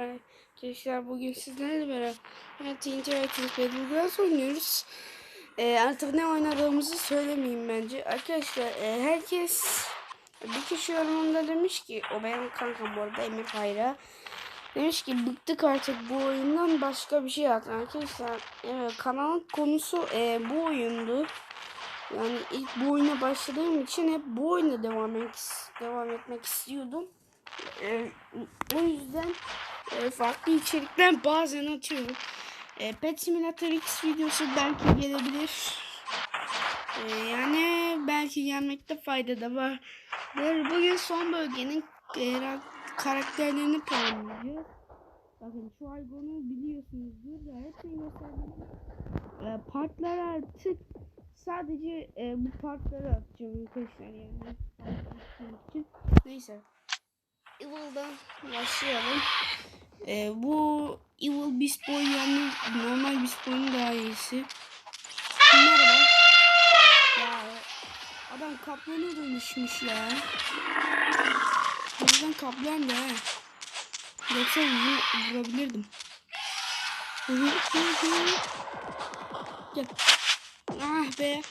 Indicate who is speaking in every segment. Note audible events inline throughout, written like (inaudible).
Speaker 1: Arkadaşlar bugün sizlerle beraber TNT Titans Battlegrounds oynuyoruz. Ee, artık ne oynadığımızı söylemeyeyim bence. Arkadaşlar e, herkes bir kişi yorumunda demiş ki o benim kankam bu arada Emir Hayra. Demiş ki bıktık artık bu oyundan başka bir şey atın. Arkadaşlar e, kanalın konusu e, bu oyundu. Yani ilk bu oyuna başladığım için hep bu oyuna devam, etmek, devam etmek istiyordum. E, o yüzden e, farklı içerikler bazen atıyorum. E, Pet Simulator X videosu belki gelebilir. E, yani belki gelmekte fayda da var. Bugün son bölgenin e, karakterlerini puanlayacağız. Bakın şu Aygon'u biliyorsunuzdur da hepsini gösterdim. E, partlar artık sadece e, bu partları atacağım arkadaşlar yani. Neyse. Evil'dan başlayalım. Ee, bu Evil Beast Boy yani normal Beast Boy'un daha iyisi. Merhaba. Ya adam kaplana dönüşmüş ya. Buradan kaplan da he. Yoksa vur, vurabilirdim. Gel. Ah be.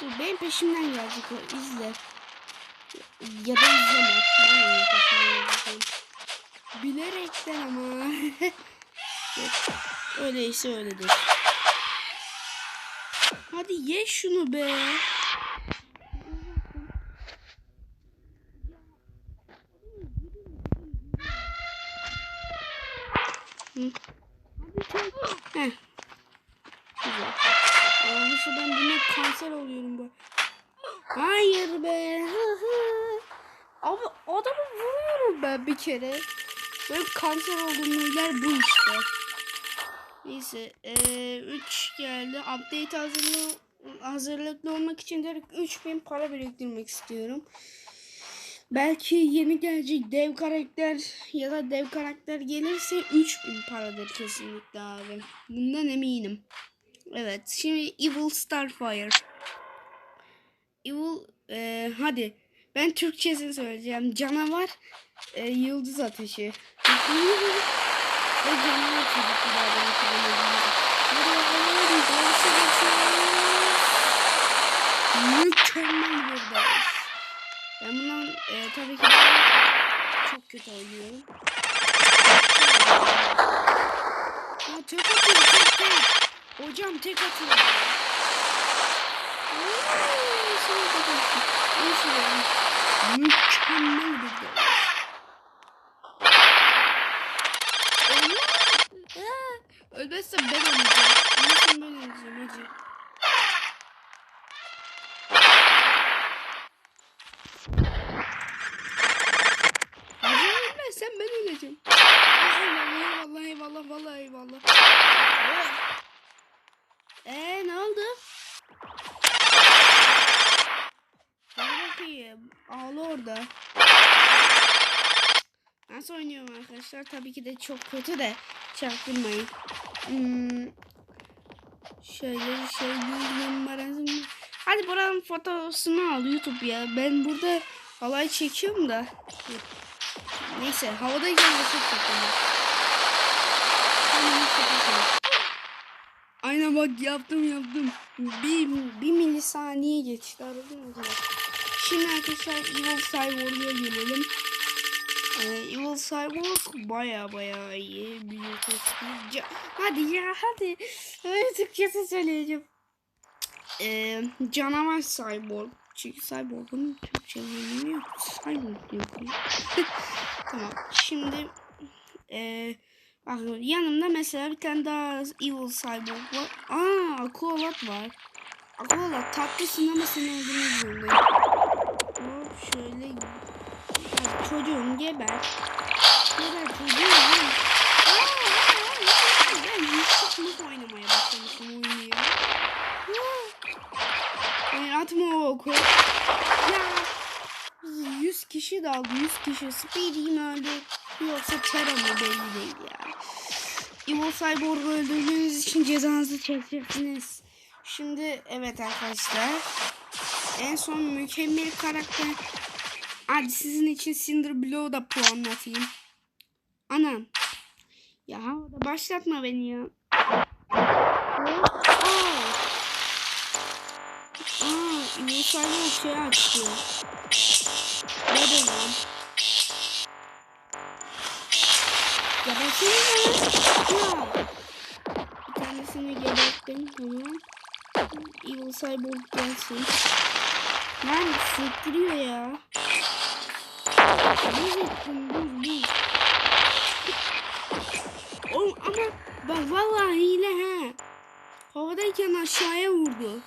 Speaker 1: Dur benim peşimden gelecek o izle. Ya da izleme. Ben peşimden geleceğim. Bilerekten ama. (laughs) Öyleyse öyledir. Hadi ye şunu be. Hı. Heh. Güzel. Arkadaşlar ben buna kanser oluyorum bu. Hayır be. (laughs) Abi adamı vuruyorum ben bir kere. Benim kanser olduğum yer bu işte. Neyse. 3 ee, geldi. Update hazırlığı hazırlıklı olmak için direkt 3000 para biriktirmek istiyorum. Belki yeni gelecek dev karakter ya da dev karakter gelirse 3000 paradır kesinlikle abi. Bundan eminim. Evet. Şimdi Evil Starfire. Evil e, hadi ben Türkçesini söyleyeceğim. Canavar e, yıldız ateşi. Ve canavar çocuklardan Mükemmel bir ders. Ben bundan e, tabii ki çok kötü oynuyorum. Ya tek atıyor tek tek. Hocam tek atıyor. Mükemmel bir gol. Ölmezsem ben öleceğim ölmezsem ben öleceğim. Eyvallah eyvallah eyvallah vallahi eyvallah. Eee ne oldu? Hadi bakayım. Orada. Nasıl oynuyorum arkadaşlar? Tabii ki de çok kötü de çaktırmayın. Hmm. Şöyle şöyle numarasını. Hadi buranın fotosunu al YouTube ya. Ben burada halay çekiyorum da. Neyse havadayken de çok çekiyorum. Aynen bak yaptım yaptım. Bir, bir milisaniye geçti aradın mı? Şimdi arkadaşlar Evil Cyborg'a gelelim. Ee, Evil Cyborg baya baya iyi. Büyük Hadi ya hadi. Öyle Türkçesi söyleyeceğim. Ee, canavar Cyborg. Çünkü Cyborg'un Türkçe yok. Cyborg diyor. (laughs) tamam. Şimdi eee Bakın yanımda mesela bir tane daha Evil Cyborg var. Aa Aqualat var. Aqualat tatlısın ama seni öldürmek zorundayım. Hop şöyle. Ya, çocuğum geber. Geber çocuğum. Ben yüksek oynamaya başlamışım oyunu ya. Ben atma o oku. Ya 100 kişi daldı 100 kişi. Speedy mi öldü yoksa Terra mı belli değil ya. Evil Cyborg'u öldürdüğünüz için cezanızı çekeceksiniz. Şimdi evet arkadaşlar. En son mükemmel karakter Hadi sizin için Cinder Blow'u da puanlatayım. Anam. Ya havada başlatma beni ya. Aa. Yukarıda şey açtı. Ne de lan? Ya ben seni Ya. Bir tanesini geberttim. Tamam. Evil Cyborg gelsin. Lan sıktırıyor ya. Buz ettim buz buz. Oğlum ama bak vallahi hile ha. Havadayken aşağıya vurdu.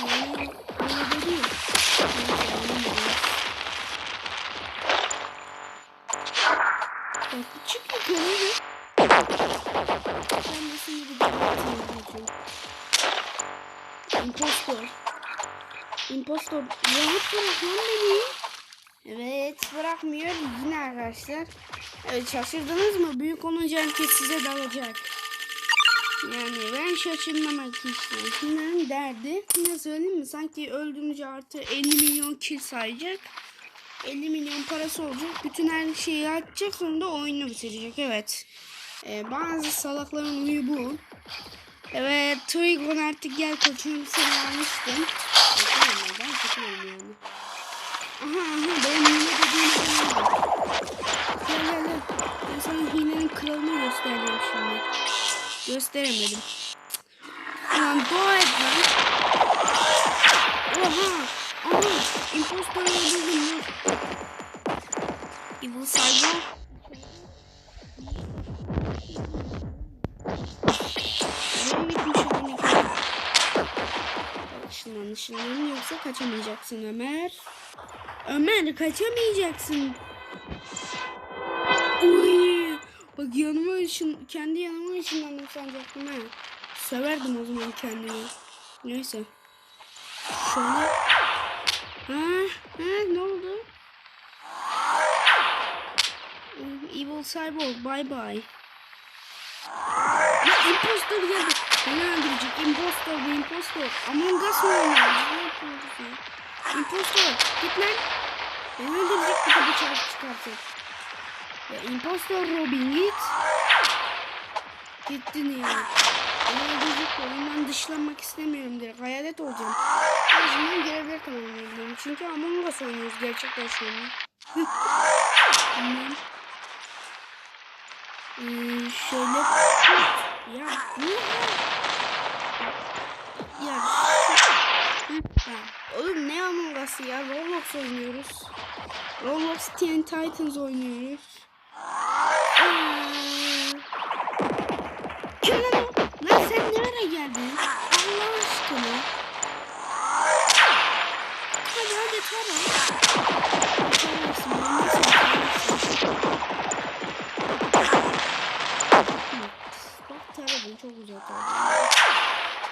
Speaker 1: Yani öyle anlamadım. Bak çık yukarı. Ben de seni bir geberteyim. Impostor. Impostor. Rahat bırak beni. Evet bırakmıyor yine arkadaşlar. Evet şaşırdınız mı? Büyük olunca herkes size dalacak. Yani ben şaşırmamak istiyorum. Şunların derdi ne söyleyeyim mi? Sanki öldüğünce artı 50 milyon kill sayacak. 50 milyon parası olacak. Bütün her şeyi açacak sonra da oyunu bitirecek. Evet. Ee, bazı salakların huyu bu. Evet Twigon artık gel koçum seni almıştım. Ben bakıyorum yani. Aha aha benim hile dediğim oldu. Gel gel gel. Ben sana hilenin kralını göstereceğim şimdi. Gösteremedim. Ulan dua et lan. Oha. Aha. Impostor öldürdüm dur. Evil Cyber. Işınlan ışınlan yoksa kaçamayacaksın Ömer. Ömer kaçamayacaksın. Uy, bak yanıma ışın, kendi yanıma ışınlandım sanacaktım ha. Söverdim o zaman kendimi. Neyse. Şöyle. Ha, ha ne oldu? Evil Cyborg bye bye. Ya impostor geldi. Beni öldürecek. Impostor bu impostor. Among Us mı oynuyoruz? Ne yapıyoruz ya? Impostor git lan. Beni öldürecek bir de bıçak çıkartacak. Ya impostor Robin git. Gittin ya. Beni öldürecek oyundan dışlanmak istemiyorum direkt. Hayalet olacağım. O yüzden görevler tamamlayabilirim. Çünkü Among Us oynuyoruz gerçekten şu (laughs) an. Tamam. Ee, şöyle ya bu ya şu- ha, oğlum ne Among Us'ı ya? Roblox oynuyoruz. Roblox Teen Titans oynuyoruz. Kim lan o? lan sen ne ara geldin? Allah aşkına. Hadi hadi tara Tararsın, ben nasıl çok.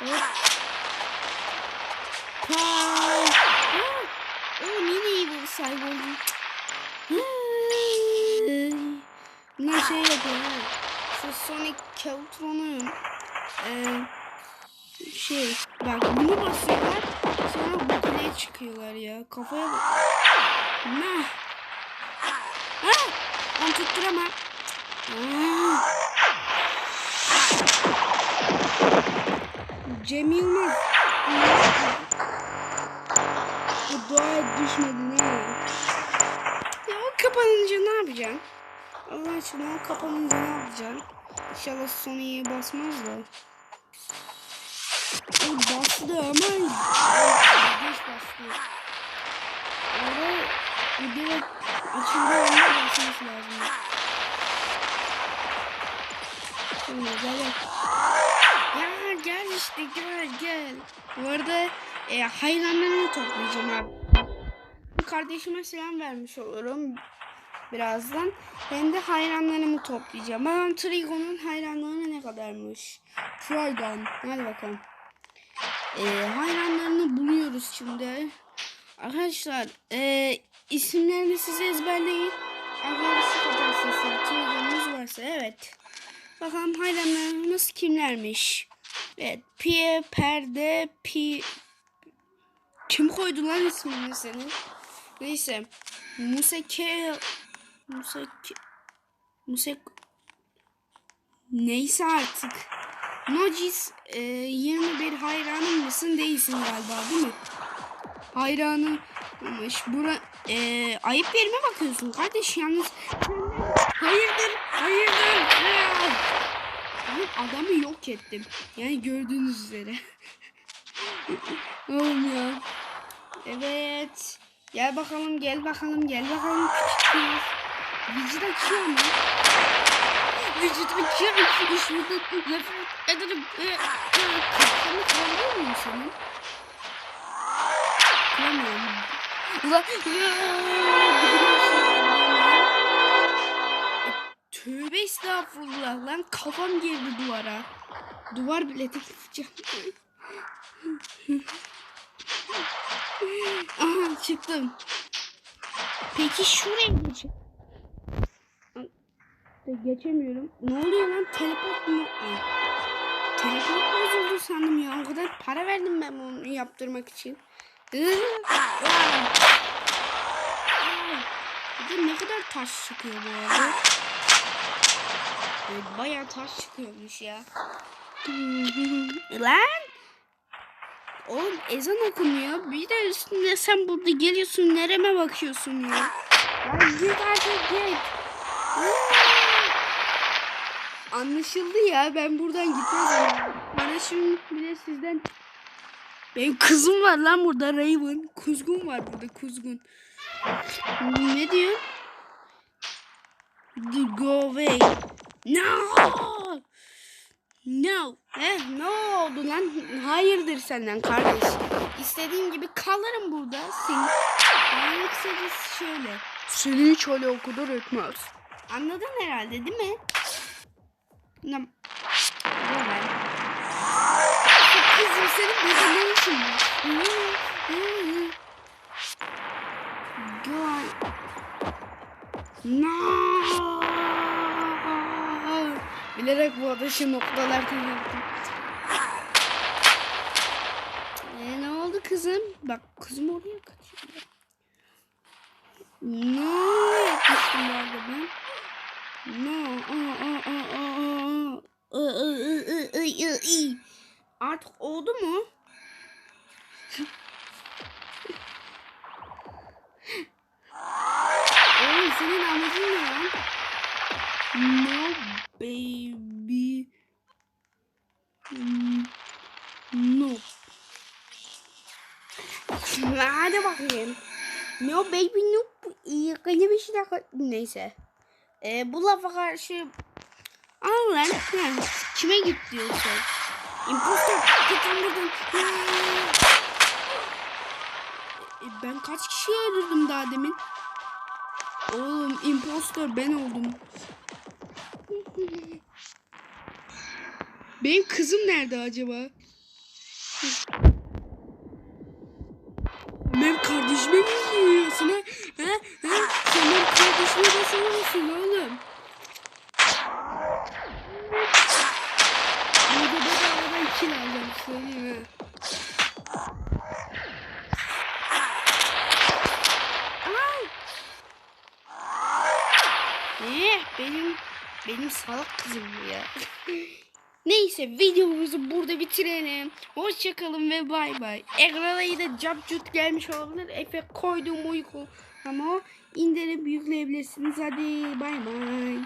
Speaker 1: Hop. Kay. Ha, O bir sahibi oldum. Bunlar şey yapıyor. Şu Sonic Keltron'un eee şey bak bunu basıyorlar sonra bu kuleye çıkıyorlar ya kafaya bak. Ne? Ha! Onu tutturamam. Aa. Cem Yılmaz. Bu dua düşmedi ne? Ya o kapanınca ne yapacaksın? Allah aşkına o kapanınca ne yapacaksın? İnşallah Sony'ye basmaz da. O bastı ama geç bastı. Orada video açıldı onunla basması lazım. Şimdi gel gel. Ya gel. Bu arada e, hayranlarını toplayacağım abi. Kardeşime selam vermiş olurum birazdan. Hem de hayranlarımı toplayacağım. Bakalım Trigon'un hayranları ne kadarmış. Trigon. Hadi bakalım. E, hayranlarını buluyoruz şimdi. Arkadaşlar e, isimlerini size ezberleyin. Arkadaşlar kadar sesli Trigon'unuz varsa evet. Bakalım hayranlarımız kimlermiş? Evet. Pie, Perde, Pi... Kim koydu lan ismini senin? Neyse. Museke Museke Musek Neyse artık. Nojis e, 21 hayranın mısın değilsin galiba değil mi? Hayranıymış. Bura e, ayıp yerime bakıyorsun kardeş yalnız. Hayırdır? Hayırdır? Aa! Ben adamı yok ettim. Yani gördüğünüz üzere. (laughs) Oğlum ya. Evet. Gel bakalım gel bakalım gel bakalım. Vücut açıyor mu? Vücut açıyor. İş burada nefret ederim. Kafanı kırabiliyor muyum senin? Kıramıyorum. Ulan. Tövbe estağfurullah lan kafam girdi duvara. Duvar bile takacağım. Aha çıktım. Peki şuraya geçeyim. Geçemiyorum. Ne oluyor lan? Teleport mu? Teleport bozuldu sandım ya. O kadar para verdim ben bunu yaptırmak için. Ne kadar taş çıkıyor bu arada. Ee, Bayağı taş çıkıyormuş ya. (laughs) Lan! Oğlum ezan okunuyor. Bir de üstünde sen burada geliyorsun nereme bakıyorsun ya. Ya git artık git. Anlaşıldı ya ben buradan gitmezim. Bana şimdi bir de sizden benim kızım var lan burada Raven. Kuzgun var burada kuzgun. Ne diyor? Go away. No! No. Eh, ne oldu lan? Hayırdır senden kardeş. İstediğim gibi kalırım burada. Seni. Yani kısacası şöyle. Seni hiç öyle o kadar etmez. Anladın herhalde değil mi? Ne? Ne? Kızım senin burada ne işin var? Go on. No. Bilerek bu ateşi noktalardan yaptım. E, ne oldu kızım? Bak kızım oraya kaçıyor. Ne yapmıştım bu arada ben? No. Artık oldu mu? Oğlum senin amacın ne lan? No baby. Mm, No. Hadi bakayım. No baby no. Yıkıcı bir şey daha. Neyse. Ee, bu lafa karşı Al lan. Ha, kime git diyorsun? Impostor. Gittin buradan. E, ben kaç kişi öldürdüm daha demin? Oğlum impostor ben oldum. Benim kızım nerede acaba? Kardeşime nasıl vuruyorsun oğlum? Burada bedavadan kill alacağım söyleyeyim ha. Ay! Eh, benim benim salak kızım bu ya. (laughs) Neyse videomuzu burada bitirelim. Hoşçakalın ve bay bay. Ekrana da capcut gelmiş olabilir. Efe koyduğum uyku. Ama indirip yükleyebilirsiniz. Hadi bay bay.